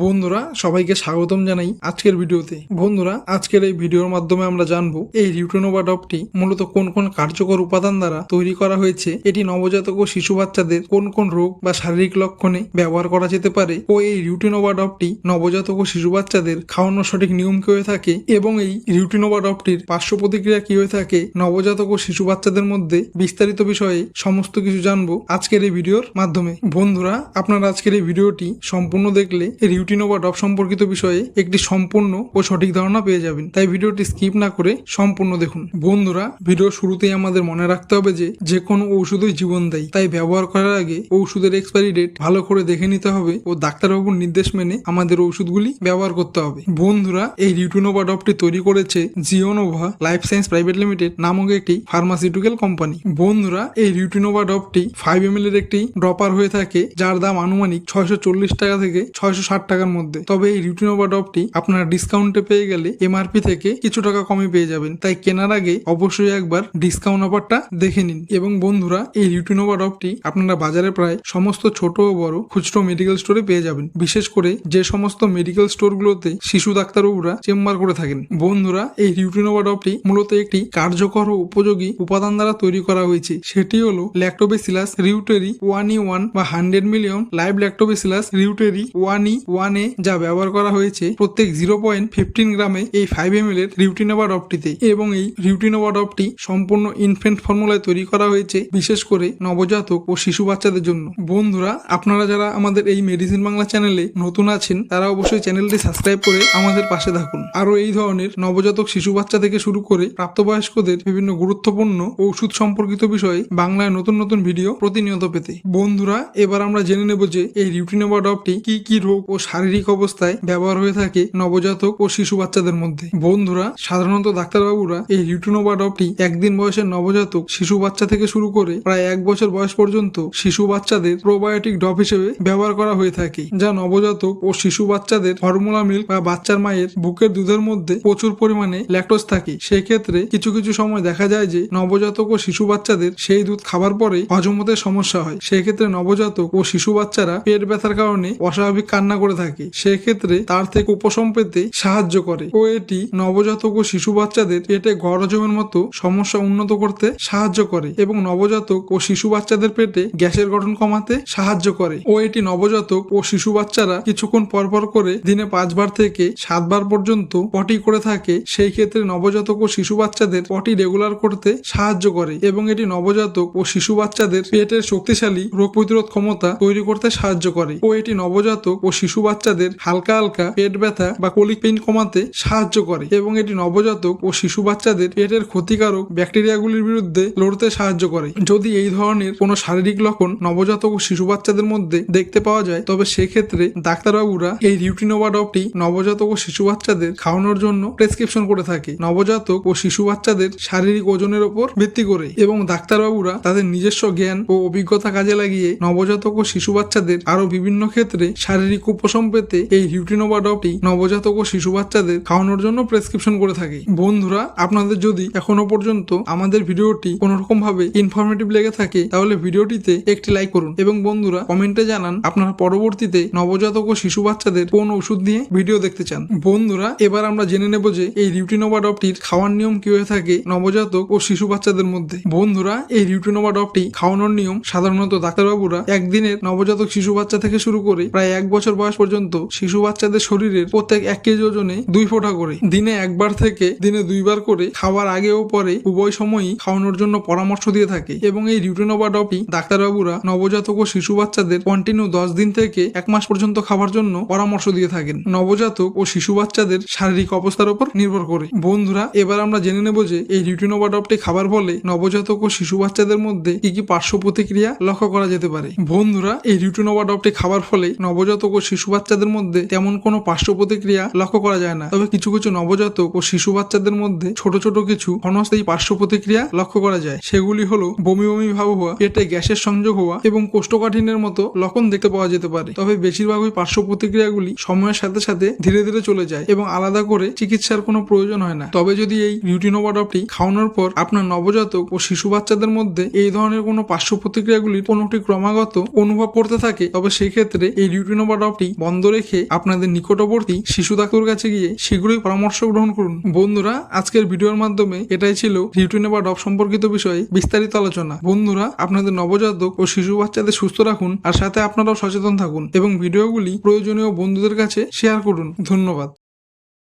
বন্ধুরা, সবাইকে স্বাগতম জানাই আজকের ভিডিওতে। বন্ধুরা, আজকের এই ভিডিওর মাধ্যমে আমরা জানব, এই রিউটেনোভা ড্রপটি মূলত কোন কোন কার্যকর উপাদান দ্বারা তৈরি করা হয়েছে, এটি নবজাতক ও শিশু বাচ্চাদের কোন কোন রোগ বা শারীরিক লক্ষণে ব্যবহার করা যেতে পারে ও এই রিউটিনোভা ড্রপটি নবজাতক ও শিশু বাচ্চাদের খাওয়ানোর সঠিক নিয়ম কি হয়ে থাকে এবং এই রিউটিনোভা ড্রপটির পার্শ্ব প্রতিক্রিয়া কি হয়ে থাকে, নবজাতক ও শিশু বাচ্চাদের মধ্যে বিস্তারিত বিষয়ে সমস্ত কিছু জানব আজকের এই ভিডিওর মাধ্যমে। বন্ধুরা, আপনারা আজকের এই ভিডিওটি সম্পূর্ণ দেখলে রিউটিনোভা ড্রপ সম্পর্কিত বিষয়ে একটি সম্পূর্ণ ও সঠিক ধারণা পেয়ে যাবেন। তাই ভিডিওটি স্কিপ না করে সম্পূর্ণ দেখুন। বন্ধুরা, ভিডিও শুরুতেই আমাদের মনে রাখতে হবে যে যে কোনো ঔষধই জীবন দেয়। তাই ব্যবহার করার আগে ঔষধের এক্সপায়ারি ডেট ভালো করে দেখে নিতে হবে ও ডাক্তারবাবুর নির্দেশ মেনে আমাদের ওষুধগুলি ব্যবহার করতে হবে। বন্ধুরা, এই রিউটিনোভা ড্রপটি তৈরি করেছে Zeonova life science private limited নামক একটি ফার্মাসিউটিক্যাল কোম্পানি বন্ধুরা, এই রিউটিনোভা ড্রপটি ফাইভ এম এর একটি ড্রপার হয়ে থাকে, যার দাম আনুমানিক ছয়শো চল্লিশ টাকা থেকে ছয়শো ষাট টাকার মধ্যে। তবে এই রিউটিনোভা ড্রপটি আপনারা ডিসকাউন্টে পেয়ে গেলে এমআরপি থেকে কিছু টাকা কমে পেয়ে যাবেন। তাই কেনার আগে অবশ্যই একবার ডিসকাউন্ট অফারটা দেখে নিন। এবং বন্ধুরা, এই রিউটিনোভা ড্রপটি আপনারা বাজারে প্রায় সমস্ত ছোট ও বড় খুচরো মেডিকেল স্টোরে পেয়ে যাবেন। বিশেষ করে যে সমস্ত মেডিকেল স্টোরগুলোতে শিশু ডাক্তারবাবুরা চেম্বার করে থাকেন। বন্ধুরা, এই রিউটিনোভা ড্রপটি মূলত একটি কার্যকর ও উপযোগী উপাদান দ্বারা তৈরি করা হয়েছে। সেটি হলো Lactobacillus reuteri one E one বা hundred million live Lactobacillus reuteri one E one যা ব্যবহার করা হয়েছে, প্রত্যেক জিরো পয়েন্ট ফিফটিন গ্রামে এই ফাইভ এম এল এর রিউটিনোভা ড্রপটিতে এবং এই রিউটিনোভা ড্রপটি সম্পূর্ণ ইনফেন্ট ফর্মুলায় তৈরি করা হয়েছে, বিশেষ করে নবজাতক ও শিশু বাচ্চাদের জন্য। বন্ধুরা, আপনারা যারা আমাদের এই মেডিসিন বাংলা চ্যানেলে নতুন আছেন, তারা অবশ্যই চ্যানেলটি সাবস্ক্রাইব করে আমাদের পাশে থাকুন। আরও এই ধরনের নবজাতক শিশু বাচ্চা থেকে শুরু করে প্রাপ্তবয়স্কদের বিভিন্ন গুরুত্বপূর্ণ ওষুধ সম্পর্কিত বিষয়ে বাংলায় নতুন নতুন ভিডিও প্রতিনিয়ত পেতে। বন্ধুরা, এবার আমরা জেনে নেব যে এই রিউটিনোভা ড্রপটি কি কি রোগ ও শারীরিক অবস্থায় ব্যবহার হয়ে থাকে নবজাতক ও শিশু বাচ্চাদের মধ্যে। বন্ধুরা, সাধারণত ডাক্তারবাবুরা এই ড্রপটি একদিন বয়সের নবজাতক শিশু বাচ্চা থেকে শুরু করে প্রায় এক বছর বয়স পর্যন্ত শিশু বাচ্চাদের প্রোবায়োটিক ড্রপ হিসেবে ব্যবহার করা হয়ে থাকে, যা নবজাতক ও শিশু বাচ্চাদের ফর্মুলা মিল্ক বা বাচ্চার মায়ের বুকের দুধের মধ্যে প্রচুর পরিমাণে ল্যাকটোজ থাকে। সেই ক্ষেত্রে কিছু কিছু সময় দেখা যায় যে নবজাতক ও শিশু বাচ্চাদের সেই দুধ খাবার পরে হজম হতে সমস্যা হয়। সেক্ষেত্রে নবজাতক ও শিশু বাচ্চারা পেট ব্যথার কারণে অস্বাভাবিক কান্না করে থাকে। সেক্ষেত্রে তার থেকে উপশম পেতে সাহায্য করে। ও এটি নবজাতক ও শিশু বাচ্চাদের পেটে ঘর হজমের মতো সমস্যা উন্নত করতে সাহায্য করে এবং নবজাতক ও শিশু বাচ্চাদের পেটে গ্যাসের গঠন কমাতে সাহায্য করে। ও এটি নবজাতক ও শিশু বাচ্চারা কিছুক্ষণ পরপর করে দিনে পাঁচবার থেকে সাতবার পর্যন্ত পটি করে থাকে। সেই ক্ষেত্রে নবজাতক ও শিশু বাচ্চাদের পটি রেগুলার করতে সাহায্য করে এবং এটি নবজাতক ও শিশু বাচ্চাদের পেটের শক্তিশালী রোগ প্রতিরোধ ক্ষমতা তৈরি করতে সাহায্য করে। ও এটি নবজাতক ও শিশু বাচ্চাদের হালকা হালকা পেট ব্যথা বা কোলিক পেইন কমাতে সাহায্য করে এবং এটি নবজাতক ও শিশু বাচ্চাদের পেটের ক্ষতিকারক ব্যাকটেরিয়াগুলির বিরুদ্ধে লড়তে সাহায্য করে। যদি এই ধরনের কোনো শারীরিক লক্ষণ নবজাতক ও শিশু বাচ্চাদের মধ্যে দেখতে পাওয়া যায়, তবে সেক্ষেত্রে ডাক্তারবাবুরা এই রিউটিনোভা ড্রপটি নবজাতক ও শিশু বাচ্চাদের খাওয়ানোর জন্য প্রেসক্রিপশন করে থাকে। নবজাতক ও শিশু বাচ্চাদের শারীরিক ওজনের ওপর ভিত্তি করে এবং ডাক্তারবাবুরা তাদের নিজস্ব জ্ঞান ও অভিজ্ঞতা কাজে লাগিয়ে নবজাতক ও শিশু বাচ্চাদের আরও বিভিন্ন ক্ষেত্রে শারীরিক উপশম পেতে এই ড্রপটি নবজাতক ও শিশু বাচ্চাদের খাওয়ানোর জন্য প্রেসক্রিপশন করে থাকে। বন্ধুরা, আপনাদের যদি এখনও পর্যন্ত আমাদের ভিডিওটি কোনো রকম ভাবে ইনফরমেটিভ লেগে থাকে, তাহলে ভিডিওটিতে একটি লাইক করুন এবং বন্ধুরা কমেন্টে জানান আপনারা পরবর্তীতে নবজাতক ও শিশু বাচ্চাদের কোন ওষুধ নিয়ে ভিডিও দেখতে চান। বন্ধুরা, এবার আমরা জেনে নেব যে এই রিউটিনোভা ড্রপটির খাওয়ার নিয়ম কি হয়ে থাকে নবজাতক ও শিশু বাচ্চাদের মধ্যে। বন্ধুরা, এই রিউটিনোভা ড্রপটি খাওয়ানোর নিয়ম সাধারণত ডাক্তারবাবুরা একদিনের নবজাতক শিশু বাচ্চা থেকে শুরু করে প্রায় এক বছর বয়স পর্যন্ত শিশু বাচ্চাদের শরীরের প্রত্যেক এক কেজি ওজনে দুই ফোঁটা করে। দিনে একবার থেকে দিনে দুইবার করে খাওয়ার আগে ও পরে উভয় সময়ই খাওয়ানোর জন্য পরামর্শ দিয়ে থাকে এবং এই রিউটিনোভা ড্রপটি ডাক্তারবাবুরা নবজাতক ও শিশু বাচ্চাদের কন্টিনিউ দশ দিন থেকে এক মাস পর্যন্ত খাবার জন্য পরামর্শ দিয়ে থাকেন। নবজাতক ও শিশু বাচ্চাদের শারীরিক অবস্থার উপর নির্ভর করে। বন্ধুরা, এবার আমরা জেনে নেব যে এই রিউটিনোভা ড্রপটি খাবার ফলে নবজাতক ও শিশু বাচ্চাদের মধ্যে কি কি পার্শ্ব প্রতিক্রিয়া লক্ষ্য করা যেতে পারে। বন্ধুরা, এই রিউটিনোভা ড্রপটি খাবার ফলে নবজাতক ও শিশু বাচ্চাদের মধ্যে তেমন কোনো পার্শ্ব প্রতিক্রিয়া লক্ষ্য করা যায় না। তবে কিছু কিছু নবজাতক ও শিশু বাচ্চাদের মধ্যে ছোট ছোট কিছু ক্ষণস্থায়ী পার্শ্ব প্রতিক্রিয়া লক্ষ্য করা যায়। সেগুলি হলো বমি বমি ভাব হওয়া, পেটে গ্যাসের সংযোগ হওয়া এবং কোষ্ঠকাঠিন্যের মতো লক্ষণ দেখতে পাওয়া যেতে পারে। তবে বেশিরভাগই পার্শ্ব প্রতিক্রিয়াগুলি সময়ের সাথে সাথে ধীরে ধীরে চলে যায় এবং আলাদা করে চিকিৎসার কোনো প্রয়োজন হয় না। তবে যদি এই রিউটিনোভা ড্রপটি খাওয়ানোর পর আপনার নবজাতক ও শিশু বাচ্চাদের মধ্যে এই ধরনের কোনো পার্শ্ব প্রতিক্রিয়াগুলির কোনোটি ক্রমাগত অনুভব করতে থাকে, তবে সেই ক্ষেত্রে এই রিউটিনোভা ড্রপটি বন্ধ রেখে আপনাদের নিকটবর্তী শিশু ডাক্তার কাছে গিয়ে শীঘ্রই পরামর্শ গ্রহণ করুন। বন্ধুরা, আজকের ভিডিওর মাধ্যমে এটাই ছিল রিউটিন বা ডব সম্পর্কিত বিষয়ে বিস্তারিত আলোচনা। বন্ধুরা, আপনাদের নবজাতক ও শিশু বাচ্চাদের সুস্থ রাখুন আর সাথে আপনারাও সচেতন থাকুন এবং ভিডিওগুলি প্রয়োজনীয় বন্ধুদের কাছে শেয়ার করুন। ধন্যবাদ।